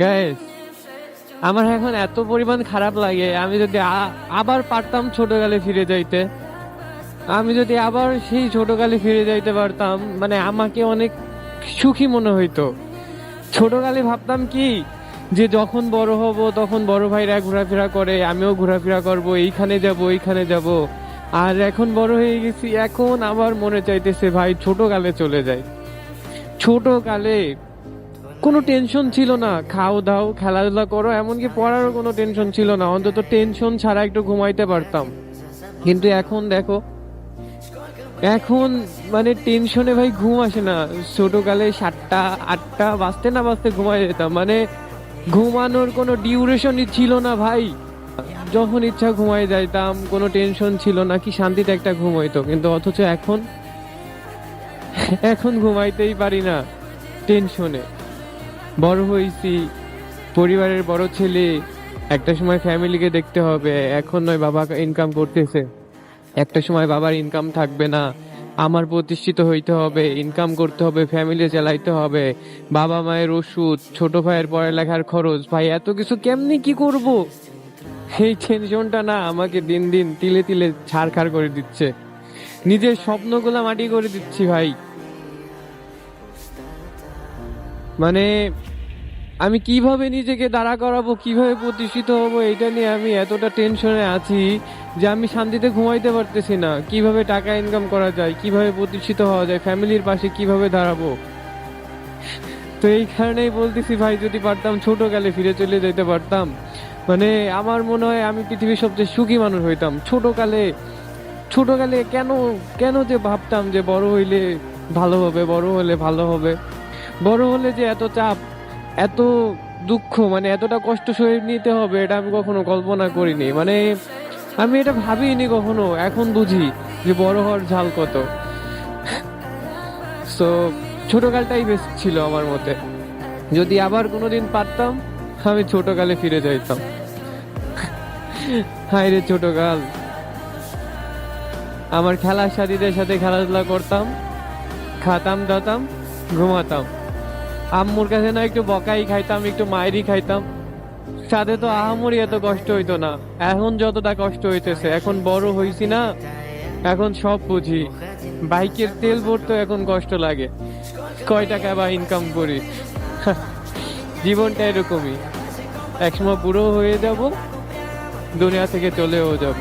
Guys আমার এখন এত পরিমাণ খারাপ লাগে। আমি যদি আবার পারতাম ছোটকালে ফিরে যাইতে। আমি যদি আবার সেই ছোটকালে ফিরে যাইতে পারতাম মানে আমাকে অনেক সুখী মনে হইতো। ছোটকালে ভাবতাম কি, যে যখন বড় হব, তখন বড় ভাইরা ঘোরাফেরা করে, আমিও ঘোরাফেরা করব, এইখানে যাব এইখানে যাব। আর এখন বড় হয়ে গেছি, এখন আবার মনে চাইতেছে, ভাই, ছোটকালে চলে যাই। ছোটকালে কোনো টেনশন ছিল না। খাও দাও, খেলাধুলা করো, এমনকি পড়ারও কোনো টেনশন ছিল না। অন্তত টেনশন ছাড়া একটু ঘুমাইতে পারতাম। কিন্তু এখন দেখো, এখন মানে টেনশনে ভাই ঘুম আসে না। ছোটকালে সাতটা, আটটা, বাজতে না বাজতে ঘুমাই যেতাম। মানে ঘুমানোর কোনো ডিউরেশনই ছিল না ভাই। যখন ইচ্ছা ঘুমাই যাইতাম, কোনো টেনশন ছিল না, কি শান্তিতে একটা ঘুম হইতো। কিন্তু অথচ এখন এখন ঘুমাইতেই পারি না টেনশনে বড় হয়েছি, পরিবারের বড় ছেলে, একটা সময় ফ্যামিলিকে দেখতে হবে, এখন নয় বাবা ইনকাম করতেছে। একটা সময় বাবার ইনকাম থাকবে না, আমার প্রতিষ্ঠিত হইতে হবে ইনকাম করতে হবে ফ্যামিলি চালাইতে হবে, বাবা মায়ের ওষুধ, ছোট ভাইয়ের পড়ালেখার খরচ, ভাই এত কিছু কেমনি কি করব? সেই টেনশনটা না আমাকে দিন দিন তিলে তিলে ছাড়খাড় করে দিচ্ছে। নিজের স্বপ্নগুলা মাটি করে দিচ্ছি ভাই। মানে আমি কীভাবে নিজেকে দাঁড়া করাবো, কীভাবে প্রতিষ্ঠিত হব এটা নিয়ে আমি এতটা টেনশনে আছি যে আমি শান্তিতে ঘুমাইতে পারতেছি না। কীভাবে টাকা ইনকাম করা যায়, কীভাবে প্রতিষ্ঠিত হওয়া যায় ফ্যামিলির পাশে কীভাবে দাঁড়াবো? তো এই কারণেই বলতেছি, ভাই, যদি পারতাম, ছোটকালে ফিরে চলে যেতে পারতাম। মানে আমার মনে হয় আমি পৃথিবীর সবচেয়ে সুখী মানুষ হইতাম। ছোটকালে ছোটকালে কেন কেন যে ভাবতাম যে বড় হইলে ভালো হবে, বড় হলে ভালো হবে? বড় হলে যে এত চাপ, এত দুঃখ মানে এতটা কষ্ট সয়ে নিতে হবে, এটা আমি কখনো কল্পনা করিনি। মানে আমি এটা ভাবিনি কখনো, এখন বুঝি যে বড় হওয়ার ঝাল কত। সো ছোটকালটাই বেস্ট ছিল আমার মতে। যদি আবার কোনোদিন পারতাম, আমি ছোটকালে ফিরে যাইতাম। হায় রে ছোটকাল। আমার খেলার সাথীদের সাথে খেলাধুলা করতাম, খাতাম, দাতাম, ঘুমাতাম। আম্মুর কাছে না একটু বকাই খাইতাম, একটু মায়েরই খাইতাম। সাথে তো আহামরি এত কষ্ট হইতো না। এখন যতটা কষ্ট হইতেছে, এখন বড় হইছি না, এখন সব বুঝি। বাইকের তেল ভরতে এখন কষ্ট লাগে। কয় টাকা বা ইনকাম করি? জীবনটা এরকমই। একসময় বুড়ো হয়ে যাব, দুনিয়া থেকে চলেও যাব।